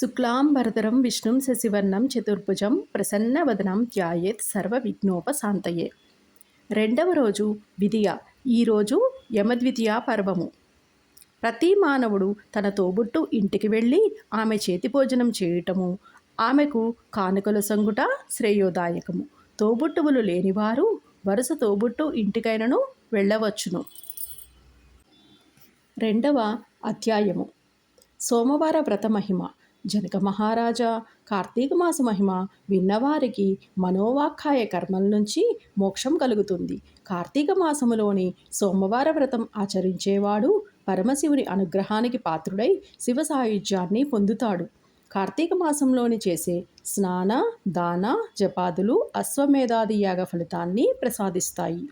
శుక్లాంబరధరం విష్ణుం శశివర్ణం చతుర్భుజం ప్రసన్నవదనం ధ్యాయేత్ సర్వవిఘ్నోపశాంతయే. రెండవ రోజు విధియ. ఈరోజు యమద్వితీయ పర్వము. ప్రతి మానవుడు తన తోబుట్టు ఇంటికి వెళ్ళి ఆమె చేతి భోజనం చేయటము ఆమెకు కానుకలు సంగుట శ్రేయోదాయకము. తోబుట్టువులు లేనివారు వరుస తోబుట్టు ఇంటికైనను వెళ్ళవచ్చును. రెండవ అధ్యాయము. సోమవార వ్రత మహిమ. జనక మహారాజా కార్తీక మాస మహిమ విన్నవారికి మనోవాఖ్యాయ కర్మల నుంచి మోక్షం కలుగుతుంది. కార్తీక మాసములోని సోమవార వ్రతం ఆచరించేవాడు పరమశివుని అనుగ్రహానికి పాత్రుడై శివ సాయుధ్యాన్ని పొందుతాడు. కార్తీక మాసంలోని చేసే స్నాన దాన జపాదులు అశ్వమేధాది యాగ ఫలితాన్ని ప్రసాదిస్తాయి.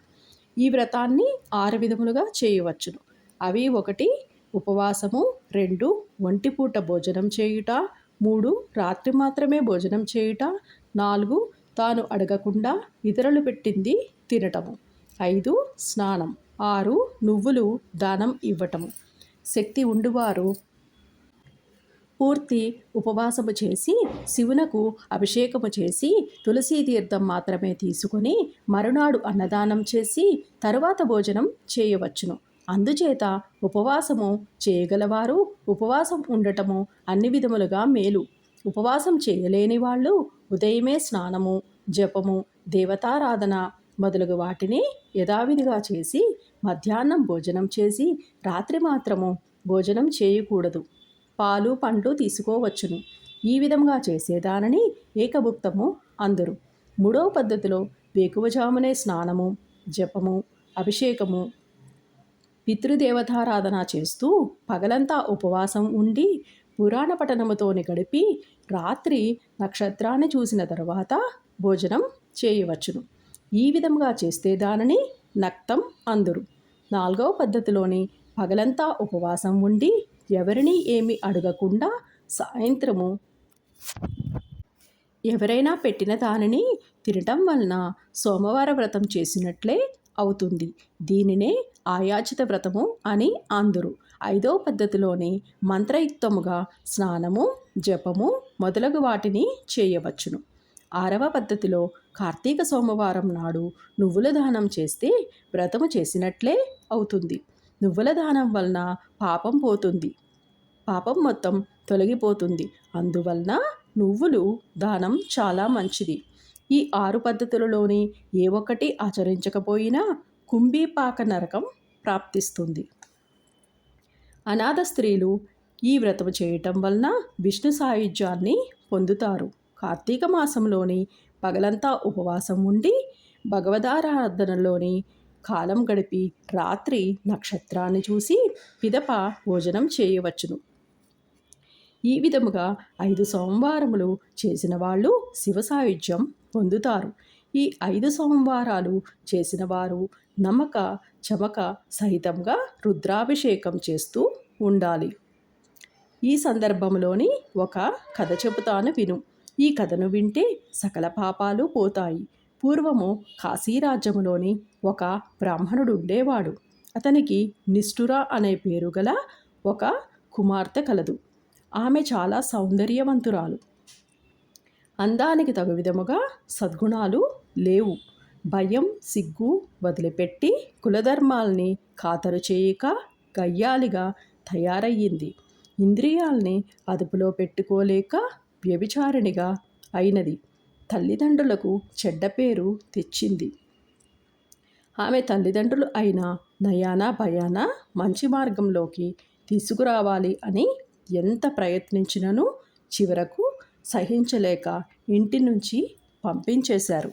ఈ వ్రతాన్ని ఆరు విధములుగా చేయవచ్చును. అవి ఒకటి ఉపవాసము రెండు ఒంటిపూట భోజనం చేయుట మూడు రాత్రి మాత్రమే భోజనం చేయుట నాలుగు తాను అడగకుండా ఇతరులు పెట్టింది తినటము ఐదు స్నానం ఆరు నువ్వులు దానం ఇవ్వటము. శక్తి ఉండువారు. పూర్తి ఉపవాసము చేసి శివునకు అభిషేకము చేసి తులసీ తీర్థం మాత్రమే తీసుకొని మరునాడు అన్నదానం చేసి తరువాత భోజనం చేయవచ్చును. అందుచేత ఉపవాసము చేయగలవారు ఉపవాసం ఉండటము అన్ని విధములుగా మేలు. ఉపవాసం చేయలేని వాళ్ళు ఉదయమే స్నానము జపము దేవతారాధన మొదలగు వాటిని యథావిధిగా చేసి మధ్యాహ్నం భోజనం చేసి రాత్రి మాత్రము భోజనం చేయకూడదు. పాలు పండ్లు తీసుకోవచ్చును. ఈ విధంగా చేసేదానని ఏకభుక్తము అందరు. మూడవ పద్ధతిలో వేకువజామునే స్నానము జపము అభిషేకము పితృదేవతారాధన చేస్తూ పగలంతా ఉపవాసం ఉండి పురాణ పఠనముతోని గడిపి రాత్రి నక్షత్రాన్ని చూసిన తర్వాత భోజనం చేయవచ్చును. ఈ విధంగా చేస్తే దానిని నక్తం అందురు. నాలుగవ పద్ధతిలోని పగలంతా ఉపవాసం ఉండి ఎవరిని ఏమి అడగకుండా సాయంత్రము ఎవరైనా పెట్టిన దానిని తినటం వలన సోమవార వ్రతం చేసినట్లే అవుతుంది. దీనినే ఆయాచిత వ్రతము అని అందరు. ఐదో పద్ధతిలోనే మంత్రయుక్తముగా స్నానము జపము మొదలగు వాటిని చేయవచ్చును. ఆరవ పద్ధతిలో కార్తీక సోమవారం నాడు నువ్వుల దానం చేస్తే వ్రతము చేసినట్లే అవుతుంది. నువ్వుల దానం వలన పాపం పోతుంది. పాపం మొత్తం తొలగిపోతుంది. అందువలన నువ్వులు దానం చాలా మంచిది. ఈ ఆరు పద్ధతులలోని ఏ ఒక్కటి ఆచరించకపోయినా కుంభీపాక నరకం ప్రాప్తిస్తుంది. అనాథ స్త్రీలు ఈ వ్రతం చేయటం వలన విష్ణు సాయుధ్యాన్ని పొందుతారు. కార్తీక మాసంలోని పగలంతా ఉపవాసం ఉండి భగవదారాధనలోని కాలం గడిపి రాత్రి నక్షత్రాన్ని చూసి పిదప భోజనం చేయవచ్చును. ఈ విధముగా ఐదు సోమవారములు చేసిన వాళ్ళు శివ సాయుధ్యం పొందుతారు. ఈ ఐదు సోమవారాలు చేసిన వారు నమ్మక చమక సహితంగా రుద్రాభిషేకం చేస్తూ ఉండాలి. ఈ సందర్భంలోని ఒక కథ చెబుతాను విను. ఈ కథను వింటే సకల పాపాలు పోతాయి. పూర్వము కాశీరాజ్యములోని ఒక బ్రాహ్మణుడు ఉండేవాడు అతనికి నిష్ఠుర అనే పేరు గల ఒక కుమార్తె కలదు. ఆమె చాలా సౌందర్యవంతురాలు. అందానికి తగు విధముగా సద్గుణాలు లేవు. భయం సిగ్గు వదిలిపెట్టి కులధర్మాల్ని ఖాతరు చేయక గయ్యాలిగా తయారయ్యింది. ఇంద్రియాల్ని అదుపులో పెట్టుకోలేక వ్యభిచారిణిగా అయినది. తల్లిదండ్రులకు చెడ్డ పేరు తెచ్చింది. ఆమె తల్లిదండ్రులు అయిన నయానా భయానా మంచి మార్గంలోకి తీసుకురావాలి అని ఎంత ప్రయత్నించినను చివరకు సహించలేక ఇంటి నుంచి పంపించేశారు.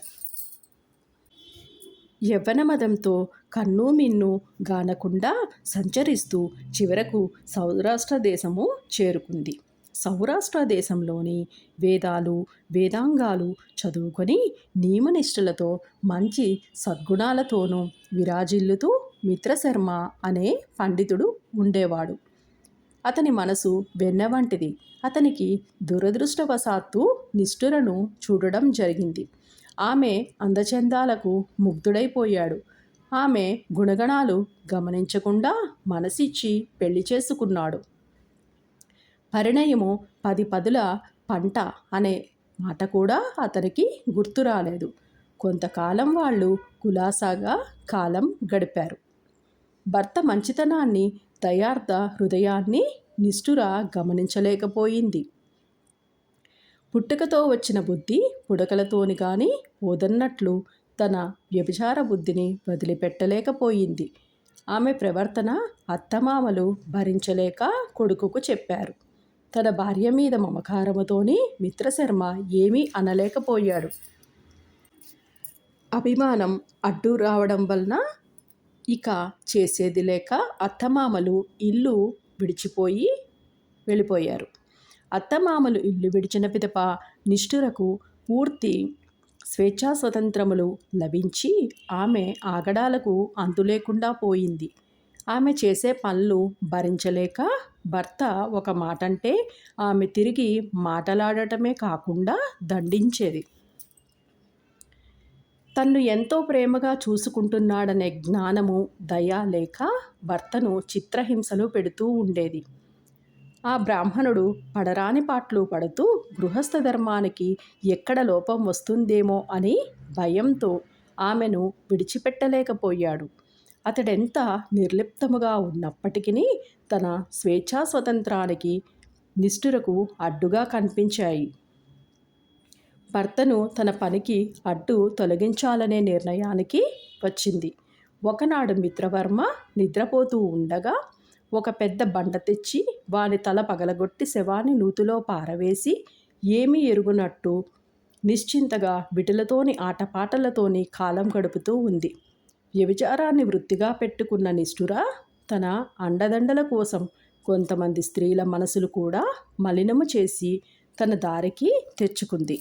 యవ్వనమదంతో కన్ను మిన్ను గానకుండా సంచరిస్తూ చివరకు సౌరాష్ట్ర దేశము చేరుకుంది. సౌరాష్ట్ర దేశంలోని వేదాలు వేదాంగాలు చదువుకొని నియమనిష్టలతో మంచి సద్గుణాలతోనూ విరాజిల్లుతూ మిత్రశర్మ అనే పండితుడు ఉండేవాడు. అతని మనసు వెన్న వంటిది. అతనికి దురదృష్టవశాత్తు నిష్ఠురను చూడడం జరిగింది. ఆమె అందచందాలకు ముగ్ధుడైపోయాడు. ఆమె గుణగణాలు గమనించకుండా మనసిచ్చి పెళ్ళి చేసుకున్నాడు. పరిణయము పది పదుల పంట అనే మాట కూడా అతనికి గుర్తు రాలేదు. కొంతకాలం వాళ్ళు కులాసాగా కాలం గడిపారు. భర్త మంచితనాన్ని దయార్థ హృదయాన్ని నిష్ఠుర గమనించలేకపోయింది. పుట్టుకతో వచ్చిన బుద్ధి పుడకలతోని కానీ ఓదన్నట్లు తన వ్యభిచార బుద్ధిని వదిలిపెట్టలేకపోయింది. ఆమె ప్రవర్తన అత్తమామలు భరించలేక కొడుకుకు చెప్పారు. తన భార్య మీద మమకారముతోని మిత్రశర్మ ఏమీ అనలేకపోయాడు. అభిమానం అడ్డు రావడం వలన ఇక చేసేది లేక అత్తమామలు ఇల్లు విడిచిపోయి వెళ్ళిపోయారు. అత్తమామలు ఇల్లు విడిచిన పిదప నిష్ఠురకు పూర్తి స్వేచ్ఛా స్వతంత్రములు లభించి ఆమె ఆగడాలకు అంతులేకుండా పోయింది. ఆమె చేసే పనులు భరించలేక భర్త ఒక మాట అంటే ఆమె తిరిగి మాటలాడటమే కాకుండా దండించేది. తన్ను ఎంతో ప్రేమగా చూసుకుంటున్నాడనే జ్ఞానము దయ లేక భర్తను చిత్రహింసలు పెడుతూ ఉండేది. ఆ బ్రాహ్మణుడు పడరాని పాటలు పడుతూ గృహస్థ ధర్మానికి ఎక్కడ లోపం వస్తుందేమో అని భయంతో ఆమెను విడిచిపెట్టలేకపోయాడు. అతడెంత నిర్లిప్తముగా ఉన్నప్పటికీ తన స్వేచ్ఛా స్వతంత్రానికి నిష్ఠురకు అడ్డుగా కనిపించాయి. భర్తను తన పనికి అడ్డు తొలగించాలనే నిర్ణయానికి వచ్చింది. ఒకనాడు మిత్రవర్మ నిద్రపోతూ ఉండగా ఒక పెద్ద బండ తెచ్చి వాని తల పగలగొట్టి శవాన్ని నూతులో పారవేసి ఏమీ ఎరుగునట్టు నిశ్చింతగా విటులతోని ఆటపాటలతోని కాలం గడుపుతూ ఉంది. వ్యభిచారాన్ని వృత్తిగా పెట్టుకున్న నిష్ఠుర తన అండదండల కోసం కొంతమంది స్త్రీల మనసులు కూడా మలినము చేసి తన దారికి తెచ్చుకుంది.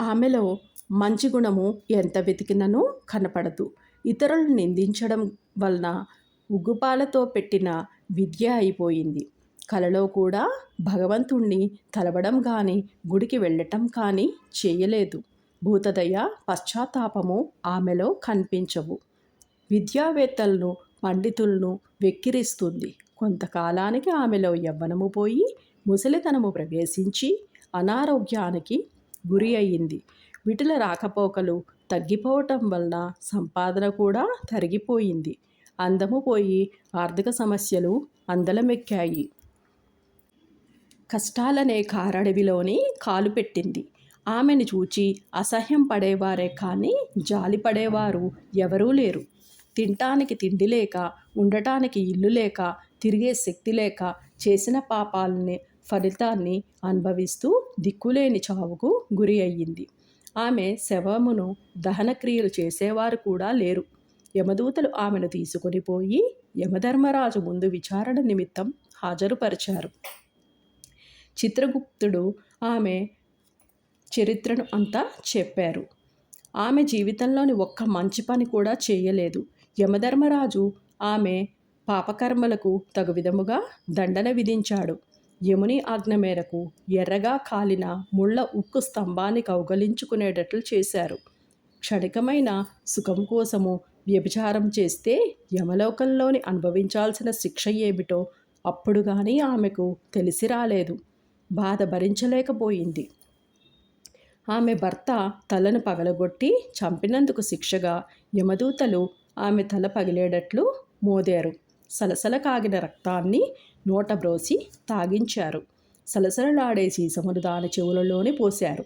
ఆమెలో మంచి గుణము ఎంత వెతికినను కనపడదు. ఇతరులు నిందించడం వలన ఉగ్గుపాలతో పెట్టిన విద్య అయిపోయింది. కలలో కూడా భగవంతుణ్ణి తలవడం కానీ గుడికి వెళ్ళటం కానీ చేయలేదు. భూతదయ పశ్చాత్తాపము ఆమెలో కనిపించవు. విద్యావేత్తలను పండితులను వెక్కిరిస్తుంది. కొంతకాలానికి ఆమెలో యవ్వనము పోయి ముసలితనము ప్రవేశించి అనారోగ్యానికి గురి అయ్యింది. విటుల రాకపోకలు తగ్గిపోవటం వలన సంపాదన కూడా తరిగిపోయింది. అందము పోయి ఆర్థిక సమస్యలు అందలమెక్కాయి. కష్టాలనే కారడవిలోని కాలు పెట్టింది. ఆమెను చూచి అసహ్యం పడేవారే కానీ జాలి పడేవారు ఎవరూ లేరు. తినటానికి తిండి లేక ఉండటానికి ఇల్లు లేక తిరిగే శక్తి లేక చేసిన పాపాలని ఫలితాన్ని అనుభవిస్తూ దిక్కులేని చావుకు గురి అయ్యింది. ఆమె శవమును దహనక్రియలు చేసేవారు కూడా లేరు. యమదూతలు ఆమెను తీసుకొని పోయి యమధర్మరాజు ముందు విచారణ నిమిత్తం హాజరుపరిచారు. చిత్రగుప్తుడు ఆమె చరిత్రను అంతా చెప్పారు. ఆమె జీవితంలోని ఒక్క మంచి పని కూడా చేయలేదు. యమధర్మరాజు ఆమె పాపకర్మలకు తగు విధముగా దండన విధించాడు. యముని ఆజ్ఞ మేరకు ఎర్రగా కాలిన ముళ్ళ ఉక్కు స్తంభాన్ని కౌగలించుకునేటట్లు చేశారు. క్షణికమైన సుఖం కోసము వ్యభిచారం చేస్తే యమలోకంలోని అనుభవించాల్సిన శిక్ష ఏమిటో అప్పుడు కానీ ఆమెకు తెలిసి రాలేదు. బాధ భరించలేకపోయింది. ఆమె భర్త తలను పగలగొట్టి చంపినందుకు శిక్షగా యమదూతలు ఆమె తల పగిలేటట్లు మోదారు. సలసల కాగిన రక్తాన్ని నోట బ్రోసి తాగించారు. సలసలలాడేసి సీసమును దాని చెవులలోనే పోశారు.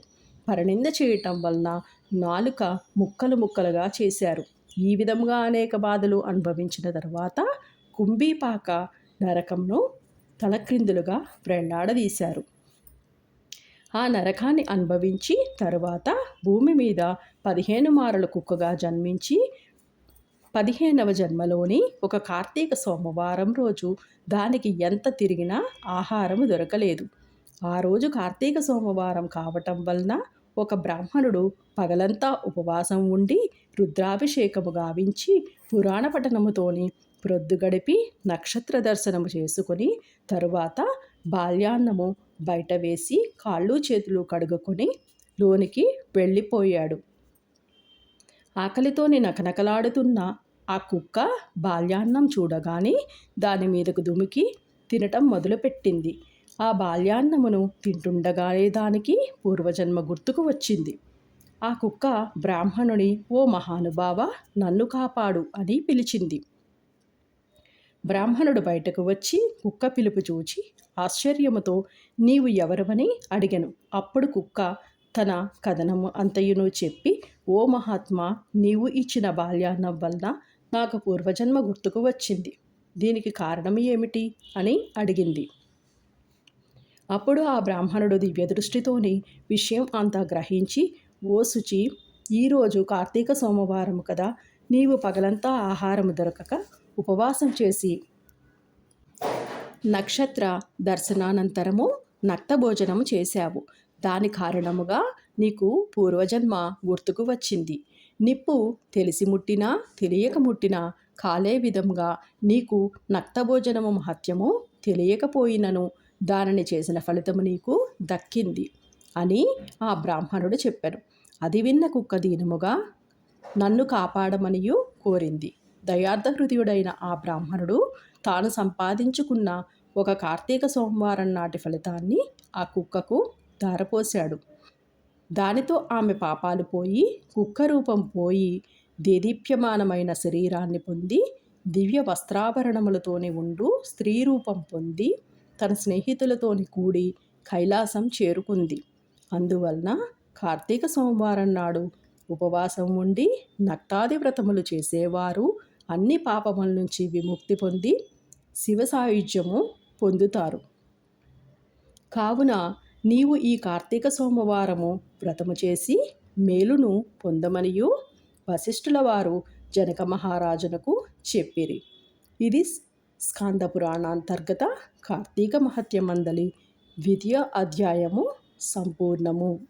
పరనింద చేయటం వలన నాలుక ముక్కలు ముక్కలుగా చేశారు. ఈ విధంగా అనేక బాధలు అనుభవించిన తర్వాత కుంభీపాక నరకంను తలక్రిందులుగా వెళ్ళాడదీశారు ఆ నరకాన్ని అనుభవించి తరువాత భూమి మీద పదిహేను మారల కుక్కగా జన్మించి పదిహేనవ జన్మలోని ఒక కార్తీక సోమవారం రోజు దానికి ఎంత తిరిగినా ఆహారం దొరకలేదు. ఆ రోజు కార్తీక సోమవారం కావటం వలన ఒక బ్రాహ్మణుడు పగలంతా ఉపవాసం ఉండి రుద్రాభిషేకము గావించి పురాణ పఠనముతోని ప్రొద్దు గడిపి నక్షత్ర దర్శనము చేసుకొని తరువాత బాల్యాన్నము బయట వేసి కాళ్ళు చేతులు కడుగుకొని లోనికి వెళ్ళిపోయాడు. ఆకలితోని నకనకలాడుతున్న ఆ కుక్క బాల్యాన్నం చూడగానే దాని మీదకు దుమికి తినటం మొదలుపెట్టింది. ఆ బాల్యాన్నమును తింటుండగానే దానికి పూర్వజన్మ గుర్తుకు వచ్చింది. ఆ కుక్క బ్రాహ్మణుని ఓ మహానుభావ నన్ను కాపాడు అని పిలిచింది. బ్రాహ్మణుడు బయటకు వచ్చి కుక్క పిలుపు చూచి ఆశ్చర్యముతో నీవు ఎవరవని అడిగను. అప్పుడు కుక్క తన కథనము అంతయును చెప్పి ఓ మహాత్మా నీవు ఇచ్చిన బాల్యాన్నం వలన నాకు పూర్వజన్మ గుర్తుకు వచ్చింది. దీనికి కారణం ఏమిటి? అని అడిగింది. అప్పుడు ఆ బ్రాహ్మణుడు దివ్యదృష్టితోని విషయం అంతా గ్రహించి ఓ శుచి ఈరోజు కార్తీక సోమవారం కదా నీవు పగలంతా ఆహారం దొరకక ఉపవాసం చేసి నక్షత్ర దర్శనానంతరము నక్తభోజనము చేశావు. దాని కారణముగా నీకు పూర్వజన్మ గుర్తుకు వచ్చింది. నిప్పు తెలిసి ముట్టినా తెలియక ముట్టినా కాలే విధంగా నీకు నక్తభోజనము మహత్యము తెలియకపోయినను దానిని చేసిన ఫలితము నీకు దక్కింది అని ఆ బ్రాహ్మణుడు చెప్పాను అది విన్న కుక్క దీనముగా నన్ను కాపాడమనియు కోరింది. దయార్థ హృదయుడైన ఆ బ్రాహ్మణుడు తాను సంపాదించుకున్న ఒక కార్తీక సోమవారం నాటి ఫలితాన్ని ఆ కుక్కకు ధారపోశాడు. దానితో ఆమె పాపాలు పోయి కుక్క రూపం పోయి దేదీప్యమానమైన శరీరాన్ని పొంది దివ్య వస్త్రాభరణములతోనే ఉండు స్త్రీ రూపం పొంది తన స్నేహితులతోని కూడి కైలాసం చేరుకుంది. అందువలన కార్తీక సోమవారం నాడు ఉపవాసం ఉండి నక్తాది వ్రతములు చేసేవారు అన్ని పాపముల నుంచి విముక్తి పొంది శివ సాయుధ్యము పొందుతారు. కావున నీవు ఈ కార్తీక సోమవారము వ్రతము చేసి మేలును పొందమనియు వశిష్ఠుల వారు జనక మహారాజునకు చెప్పిరి. ఇది స్కాంద పురాణాంతర్గత కార్తీక మహత్యమందలి ద్వితీయ అధ్యాయము సంపూర్ణము.